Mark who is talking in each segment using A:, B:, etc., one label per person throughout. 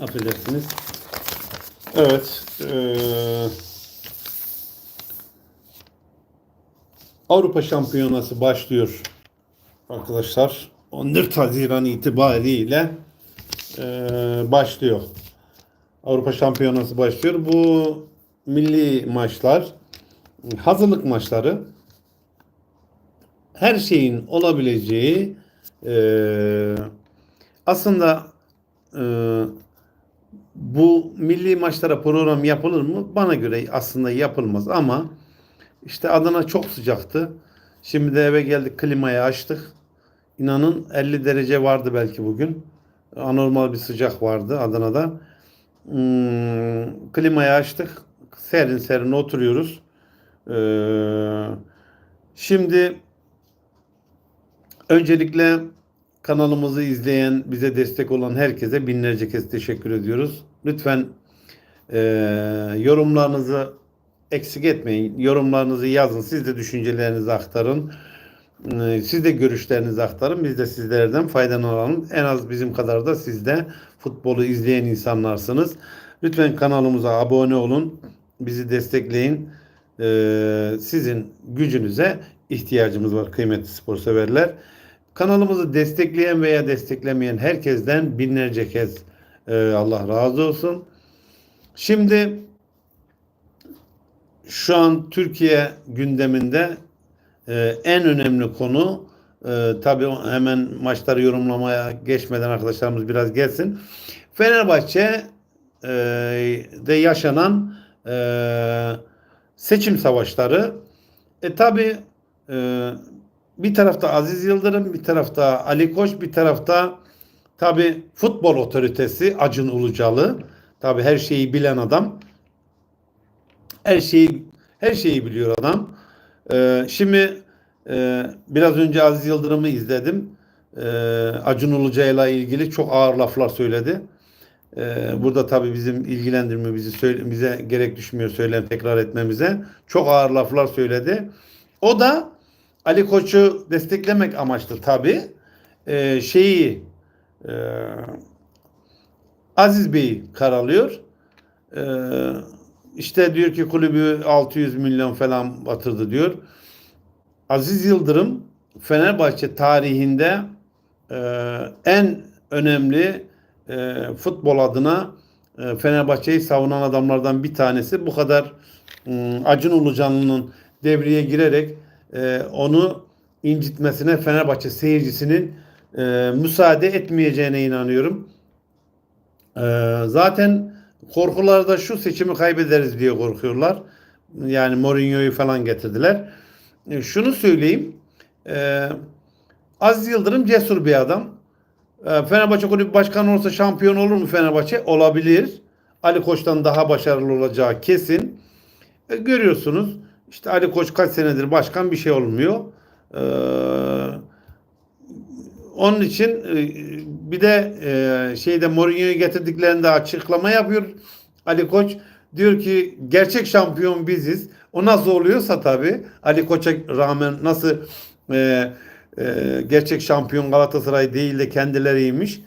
A: Affedersiniz. Evet. eee, Avrupa Şampiyonası başlıyor arkadaşlar. 14 Haziran itibariyle eee, başlıyor. Avrupa Şampiyonası başlıyor. Bu milli maçlar, hazırlık maçları her şeyin olabileceği eee, aslında eee, bu milli maçlara program yapılır mı? Bana göre aslında yapılmaz ama işte Adana çok sıcaktı. Şimdi de eve geldik klimayı açtık. İnanın 50 derece vardı belki bugün. Anormal bir sıcak vardı Adana'da. Hmm, klimayı açtık. Serin serin oturuyoruz. Ee, şimdi öncelikle kanalımızı izleyen, bize destek olan herkese binlerce kez teşekkür ediyoruz. Lütfen e, yorumlarınızı eksik etmeyin. Yorumlarınızı yazın. Siz de düşüncelerinizi aktarın. E, Siz de görüşlerinizi aktarın. Biz de sizlerden faydalanalım. En az bizim kadar da siz de futbolu izleyen insanlarsınız. Lütfen kanalımıza abone olun. Bizi destekleyin. E, Sizin gücünüze ihtiyacımız var kıymetli spor severler. Kanalımızı destekleyen veya desteklemeyen herkesten binlerce kez e, Allah razı olsun. Şimdi şu an Türkiye gündeminde e, en önemli konu e, tabii hemen maçları yorumlamaya geçmeden arkadaşlarımız biraz gelsin. Fenerbahçe e, de yaşanan e, seçim savaşları. E tabi bir tarafta Aziz Yıldırım, bir tarafta Ali Koç, bir tarafta tabi futbol otoritesi Acun Ilıcalı. Tabi her şeyi bilen adam. Her şeyi her şeyi biliyor adam. Ee, şimdi e, biraz önce Aziz Yıldırım'ı izledim. Ee, Acun Ilıcalı'yla ilgili çok ağır laflar söyledi. Ee, burada tabii bizim ilgilendirme bizi söyle, bize gerek düşmüyor söylem tekrar etmemize. Çok ağır laflar söyledi. O da Ali Koç'u desteklemek amaçlı tabii. Ee, şeyi e, Aziz Bey karalıyor. Ee, işte diyor ki kulübü 600 milyon falan batırdı diyor. Aziz Yıldırım Fenerbahçe tarihinde e, en önemli e, futbol adına e, Fenerbahçe'yi savunan adamlardan bir tanesi. Bu kadar m, Acun Ilıcalı'nın devreye girerek e, onu incitmesine Fenerbahçe seyircisinin e, müsaade etmeyeceğine inanıyorum. E, zaten korkuları da şu seçimi kaybederiz diye korkuyorlar. Yani Mourinho'yu falan getirdiler. E, şunu söyleyeyim. E, Aziz Yıldırım cesur bir adam. E, Fenerbahçe kulübü başkanı olsa şampiyon olur mu Fenerbahçe? Olabilir. Ali Koç'tan daha başarılı olacağı kesin. E, görüyorsunuz. İşte Ali Koç kaç senedir başkan bir şey olmuyor. Ee, onun için e, bir de e, şeyde Mourinho'yu getirdiklerinde açıklama yapıyor Ali Koç. Diyor ki gerçek şampiyon biziz. O nasıl oluyorsa tabii Ali Koç'a rağmen nasıl e, e, gerçek şampiyon Galatasaray değil de kendileriymiş.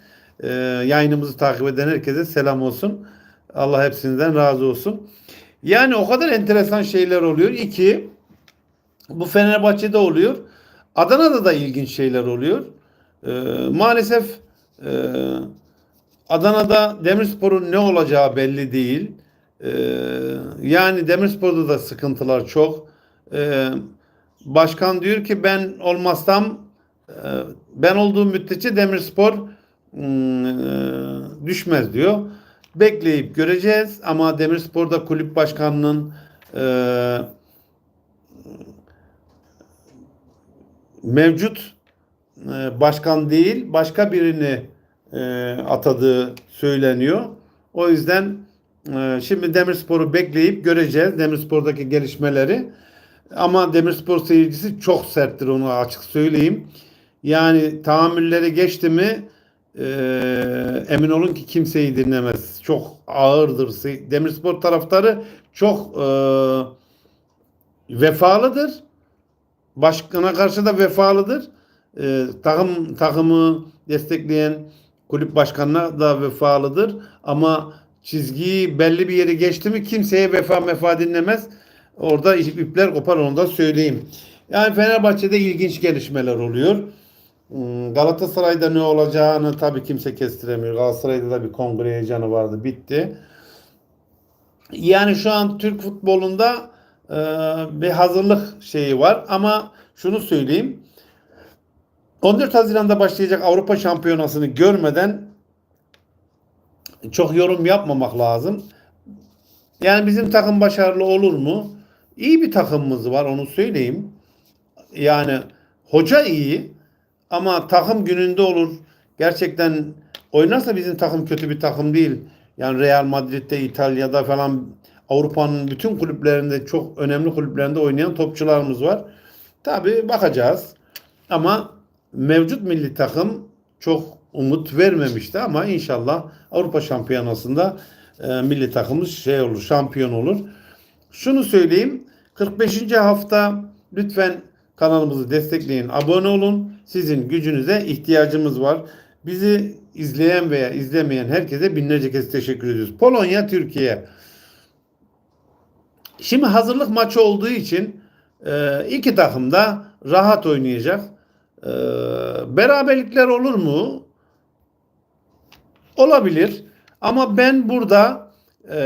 A: E, yayınımızı takip eden herkese selam olsun. Allah hepsinden razı olsun. Yani o kadar enteresan şeyler oluyor. İki, bu Fenerbahçe'de oluyor. Adana'da da ilginç şeyler oluyor. Ee, maalesef e, Adana'da Demirspor'un ne olacağı belli değil. Ee, yani Demirspor'da da sıkıntılar çok. Ee, başkan diyor ki ben olmazsam e, ben olduğum müddetçe Demirspor hmm, e, düşmez diyor. Bekleyip göreceğiz ama Demirspor'da kulüp başkanının e, mevcut e, başkan değil başka birini e, atadığı söyleniyor. O yüzden e, şimdi Demirspor'u bekleyip göreceğiz Demirspor'daki gelişmeleri. Ama Demirspor seyircisi çok serttir onu açık söyleyeyim. Yani tahammülleri geçti mi emin olun ki kimseyi dinlemez. Çok ağırdır. Demirspor taraftarı çok vefalıdır. Başkana karşı da vefalıdır. E, takım takımı destekleyen kulüp başkanına da vefalıdır ama çizgiyi belli bir yere geçti mi kimseye vefa mefa dinlemez. Orada ipler kopar onu da söyleyeyim. Yani Fenerbahçe'de ilginç gelişmeler oluyor. Hmm, Galatasaray'da ne olacağını tabii kimse kestiremiyor. Galatasaray'da da bir kongre heyecanı vardı. Bitti. Yani şu an Türk futbolunda e, bir hazırlık şeyi var ama şunu söyleyeyim. 14 Haziran'da başlayacak Avrupa Şampiyonası'nı görmeden çok yorum yapmamak lazım. Yani bizim takım başarılı olur mu? İyi bir takımımız var onu söyleyeyim. Yani hoca iyi ama takım gününde olur. Gerçekten oynarsa bizim takım kötü bir takım değil. Yani Real Madrid'de, İtalya'da falan Avrupa'nın bütün kulüplerinde çok önemli kulüplerinde oynayan topçularımız var. Tabii bakacağız. Ama mevcut milli takım çok umut vermemişti ama inşallah Avrupa Şampiyonası'nda e, milli takımımız şey olur, şampiyon olur. Şunu söyleyeyim. 45. hafta lütfen kanalımızı destekleyin, abone olun. Sizin gücünüze ihtiyacımız var. Bizi izleyen veya izlemeyen herkese binlerce kez teşekkür ediyoruz. Polonya, Türkiye. Şimdi hazırlık maçı olduğu için e, iki takım da rahat oynayacak. E, beraberlikler olur mu? Olabilir. Ama ben burada e,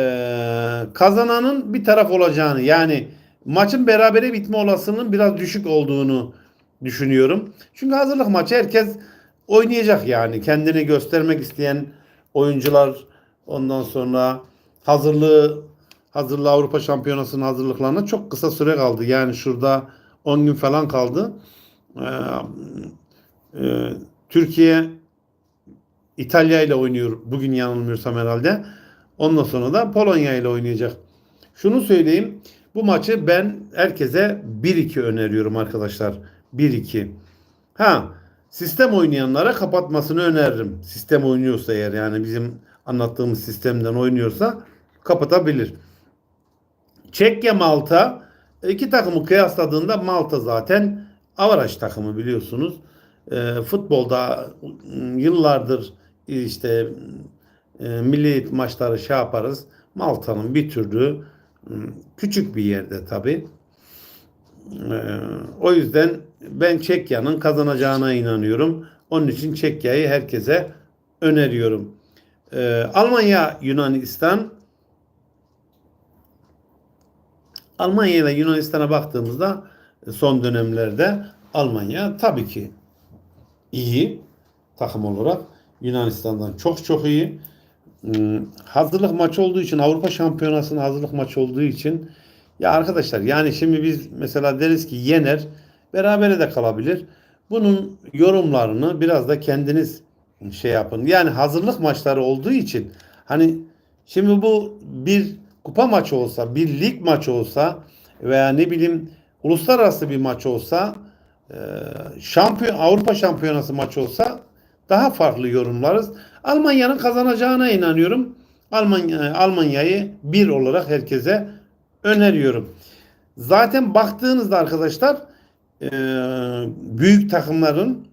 A: kazananın bir taraf olacağını yani maçın berabere bitme olasılığının biraz düşük olduğunu düşünüyorum. Çünkü hazırlık maçı herkes oynayacak yani. Kendini göstermek isteyen oyuncular ondan sonra hazırlığı hazırlığı Avrupa Şampiyonası'nın hazırlıklarına çok kısa süre kaldı. Yani şurada 10 gün falan kaldı. Ee, e, Türkiye İtalya ile oynuyor. Bugün yanılmıyorsam herhalde. Ondan sonra da Polonya ile oynayacak. Şunu söyleyeyim. Bu maçı ben herkese 1-2 öneriyorum arkadaşlar. 1-2. Ha sistem oynayanlara kapatmasını öneririm. Sistem oynuyorsa eğer yani bizim anlattığımız sistemden oynuyorsa kapatabilir. Çekya Malta iki takımı kıyasladığında Malta zaten avaraj takımı biliyorsunuz. E, futbolda yıllardır işte e, milli maçları şey yaparız. Malta'nın bir türlü küçük bir yerde tabi. E, o yüzden ben Çekya'nın kazanacağına inanıyorum. Onun için Çekya'yı herkese öneriyorum. E, Almanya, Yunanistan Almanya ile Yunanistan'a baktığımızda son dönemlerde Almanya tabii ki iyi takım olarak. Yunanistan'dan çok çok iyi. Hmm, hazırlık maçı olduğu için Avrupa Şampiyonası'nın hazırlık maçı olduğu için ya arkadaşlar yani şimdi biz mesela deriz ki yener berabere de kalabilir. Bunun yorumlarını biraz da kendiniz şey yapın. Yani hazırlık maçları olduğu için hani şimdi bu bir kupa maçı olsa, bir lig maçı olsa veya ne bileyim uluslararası bir maç olsa e, şampiyon Avrupa Şampiyonası maçı olsa daha farklı yorumlarız. Almanya'nın kazanacağına inanıyorum. Almanya Almanya'yı bir olarak herkese öneriyorum. Zaten baktığınızda arkadaşlar e, büyük takımların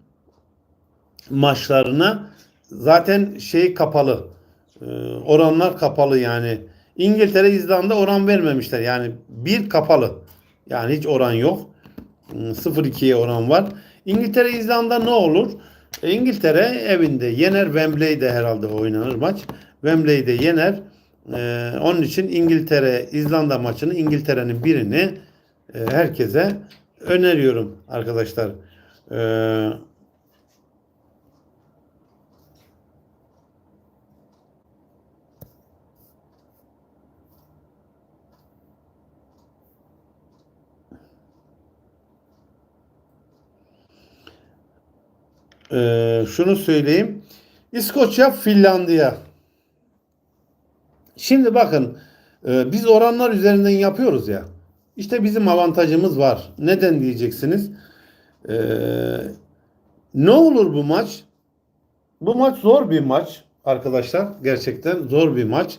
A: maçlarına zaten şey kapalı. E, oranlar kapalı yani. İngiltere, İzlanda oran vermemişler. Yani bir kapalı. Yani hiç oran yok. 0-2'ye oran var. İngiltere, İzlanda ne olur? E, İngiltere evinde yener. Wembley'de herhalde oynanır maç. Wembley'de yener. Ee, onun için İngiltere, İzlanda maçını İngiltere'nin birini e, herkese öneriyorum arkadaşlar. Ee, Ee, şunu söyleyeyim. İskoçya, Finlandiya. Şimdi bakın e, biz oranlar üzerinden yapıyoruz ya. İşte bizim avantajımız var. Neden diyeceksiniz? Ee, ne olur bu maç? Bu maç zor bir maç arkadaşlar. Gerçekten zor bir maç.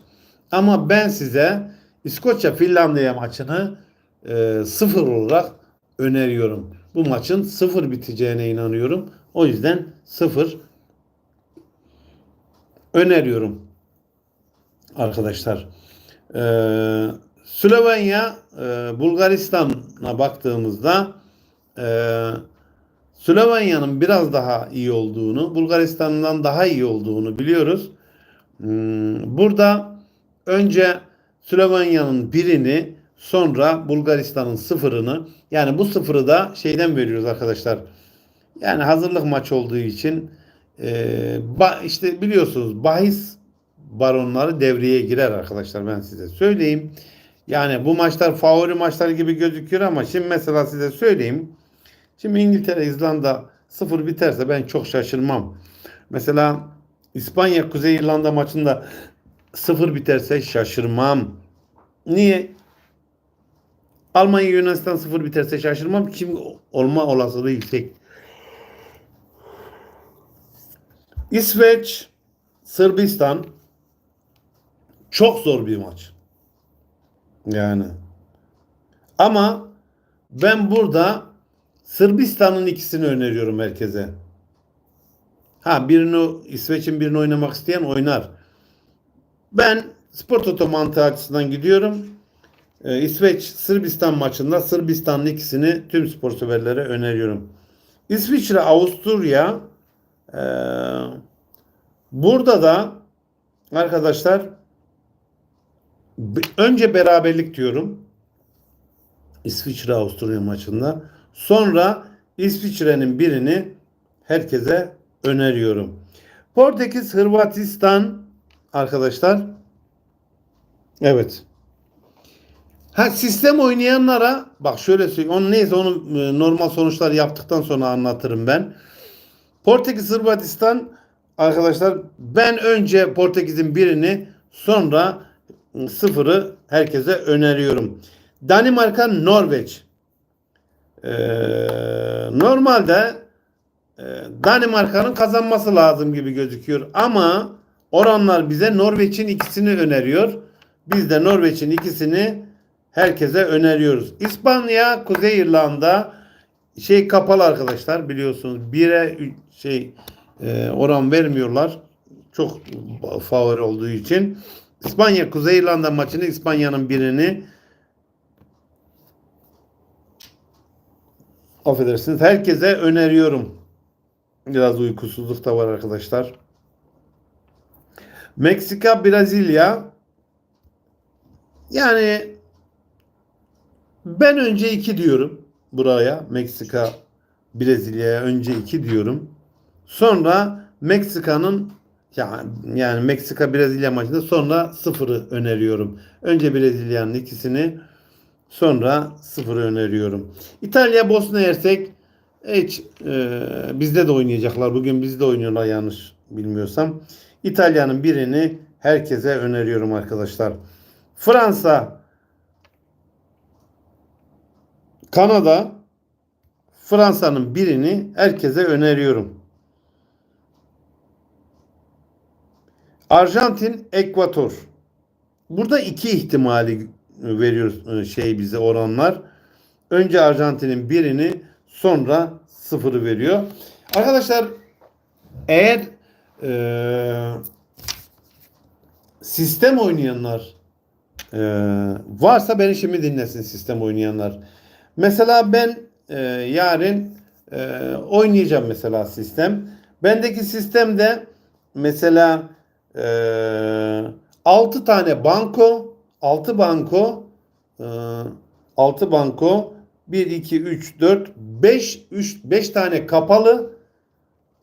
A: Ama ben size İskoçya Finlandiya maçını e, sıfır olarak öneriyorum. Bu maçın sıfır biteceğine inanıyorum. O yüzden sıfır. öneriyorum arkadaşlar. Ee, Slovenya, e, Bulgaristan'a baktığımızda e, Slovenya'nın biraz daha iyi olduğunu, Bulgaristan'dan daha iyi olduğunu biliyoruz. Hmm, Burada önce Slovenya'nın birini sonra Bulgaristan'ın sıfırını yani bu sıfırı da şeyden veriyoruz arkadaşlar. Yani hazırlık maç olduğu için e, işte biliyorsunuz bahis baronları devreye girer arkadaşlar ben size söyleyeyim. Yani bu maçlar favori maçlar gibi gözüküyor ama şimdi mesela size söyleyeyim. Şimdi İngiltere, İzlanda sıfır biterse ben çok şaşırmam. Mesela İspanya, Kuzey İrlanda maçında sıfır biterse şaşırmam. Niye? Almanya, Yunanistan sıfır biterse şaşırmam. Şimdi olma olasılığı yüksek. İsveç, Sırbistan çok zor bir maç. Yani. Ama ben burada Sırbistan'ın ikisini öneriyorum herkese. Ha birini İsveç'in birini oynamak isteyen oynar. Ben spor toto mantığı açısından gidiyorum. Ee, İsveç Sırbistan maçında Sırbistan'ın ikisini tüm spor severlere öneriyorum. İsviçre Avusturya ee, burada da arkadaşlar önce beraberlik diyorum. İsviçre Avusturya maçında. Sonra İsviçre'nin birini herkese öneriyorum. Portekiz Hırvatistan arkadaşlar. Evet. Ha sistem oynayanlara bak şöyle söyleyeyim. Onu neyse onu e, normal sonuçlar yaptıktan sonra anlatırım ben. Portekiz Hırvatistan arkadaşlar ben önce Portekiz'in birini sonra sıfırı herkese öneriyorum. Danimarka Norveç. Ee, normalde e, Danimarka'nın kazanması lazım gibi gözüküyor ama oranlar bize Norveç'in ikisini öneriyor. Biz de Norveç'in ikisini herkese öneriyoruz. İspanya, Kuzey İrlanda şey kapalı arkadaşlar biliyorsunuz. Bire ü- şey e, oran vermiyorlar. Çok favori olduğu için. İspanya Kuzey İrlanda maçını İspanya'nın birini affedersiniz herkese öneriyorum. Biraz uykusuzluk da var arkadaşlar. Meksika Brezilya yani ben önce 2 diyorum buraya. Meksika Brezilya'ya önce 2 diyorum. Sonra Meksika'nın yani, yani Meksika Brezilya maçında sonra sıfırı öneriyorum. Önce Brezilya'nın ikisini sonra sıfırı öneriyorum. İtalya Bosna Hersek hiç e, bizde de oynayacaklar. Bugün bizde oynuyorlar yanlış bilmiyorsam. İtalya'nın birini herkese öneriyorum arkadaşlar. Fransa Kanada Fransa'nın birini herkese öneriyorum. Arjantin, Ekvator. Burada iki ihtimali veriyoruz e, şey bize oranlar. Önce Arjantin'in birini sonra sıfırı veriyor. Arkadaşlar eğer e, sistem oynayanlar e, varsa beni şimdi dinlesin sistem oynayanlar. Mesela ben e, yarın e, oynayacağım mesela sistem. Bendeki sistemde mesela e, 6 tane banko 6 banko e, 6 banko 1 2 3 4 5 3 5 tane kapalı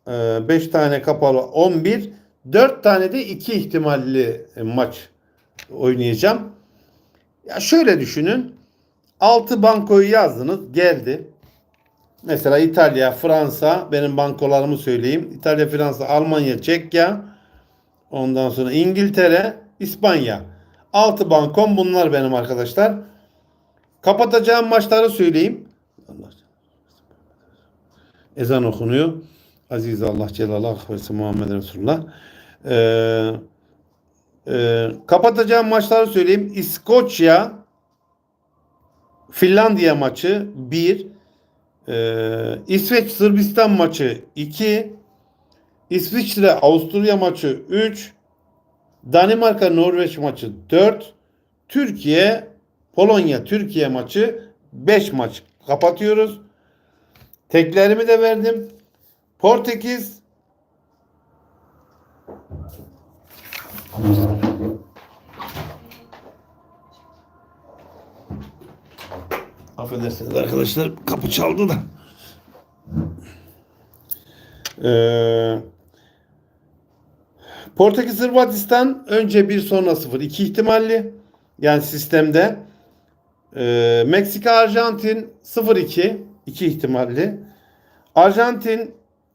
A: 5 tane kapalı 11 4 tane de 2 ihtimalli e, maç oynayacağım. Ya şöyle düşünün. 6 bankoyu yazdınız geldi. Mesela İtalya, Fransa benim bankolarımı söyleyeyim. İtalya, Fransa, Almanya, Çekya. Ondan sonra İngiltere, İspanya. 6 bankom bunlar benim arkadaşlar. Kapatacağım maçları söyleyeyim. Ezan okunuyor. Aziz Allah Celallah ve Muhammed Resulullah. Ee, e, kapatacağım maçları söyleyeyim. İskoçya Finlandiya maçı 1 ee, İsveç Sırbistan maçı 2 İsviçre Avusturya maçı 3 Danimarka Norveç maçı 4. Türkiye Polonya Türkiye maçı 5 maç kapatıyoruz. Teklerimi de verdim. Portekiz Affedersiniz arkadaşlar kapı çaldı da. Ee, Portekiz Hırvatistan önce 1 sonra 0 iki ihtimalli yani sistemde. Ee, Meksika Arjantin 0-2 iki ihtimalli. Arjantin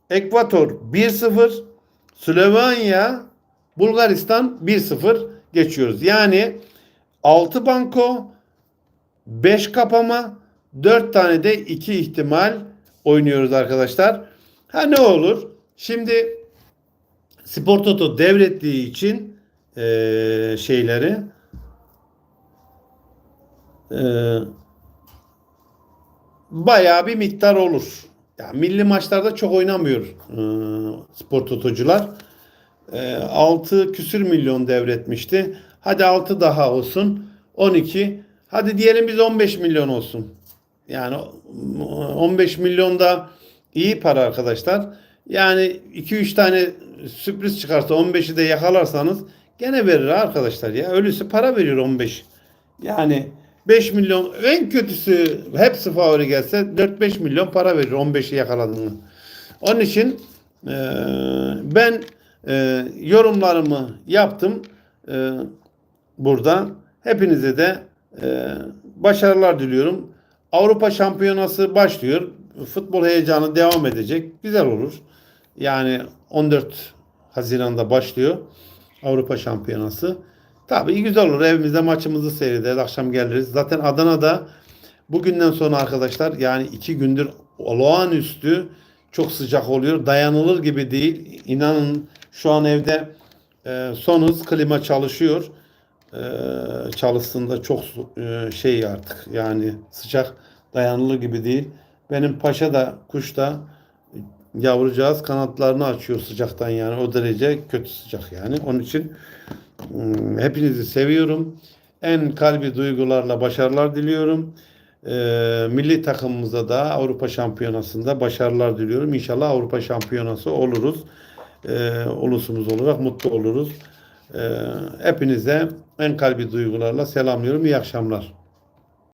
A: Ekvator 1-0 Slovenya Bulgaristan 1-0 geçiyoruz. Yani 6 banko 5 kapama 4 tane de 2 ihtimal oynuyoruz arkadaşlar. Ha ne olur? Şimdi Spor Toto devrettiği için eee, şeyleri eee, bayağı bir miktar olur. Yani milli maçlarda çok oynamıyor eee Spor Totocular. 6 küsür milyon devretmişti. Hadi 6 daha olsun. 12. Hadi diyelim biz 15 milyon olsun. Yani 15 milyon da iyi para arkadaşlar. Yani 2-3 tane sürpriz çıkarsa 15'i de yakalarsanız gene verir arkadaşlar ya. Ölüsü para veriyor 15. Yani 5 milyon en kötüsü hepsi favori gelse 4-5 milyon para verir 15'i yakaladığını. Onun için eee, ben eee, yorumlarımı yaptım eee, burada. Hepinize de eee, başarılar diliyorum. Avrupa Şampiyonası başlıyor. Futbol heyecanı devam edecek. Güzel olur. Yani 14 Haziran'da başlıyor Avrupa Şampiyonası. Tabii güzel olur. Evimizde maçımızı seyrederiz. Akşam geliriz. Zaten Adana'da bugünden sonra arkadaşlar yani iki gündür olağanüstü çok sıcak oluyor. Dayanılır gibi değil. İnanın şu an evde e, son hız klima çalışıyor. E, çalıştığında çok e, şey artık yani sıcak dayanılır gibi değil. Benim paşa da kuş da yavrucağız kanatlarını açıyor sıcaktan yani o derece kötü sıcak yani. Onun için Hmm, Hepinizi seviyorum. En kalbi duygularla başarılar diliyorum. Ee, milli takımımıza da Avrupa Şampiyonası'nda başarılar diliyorum. İnşallah Avrupa Şampiyonası oluruz. Ee, ulusumuz olarak mutlu oluruz. Ee, hepinize en kalbi duygularla selamlıyorum. İyi akşamlar.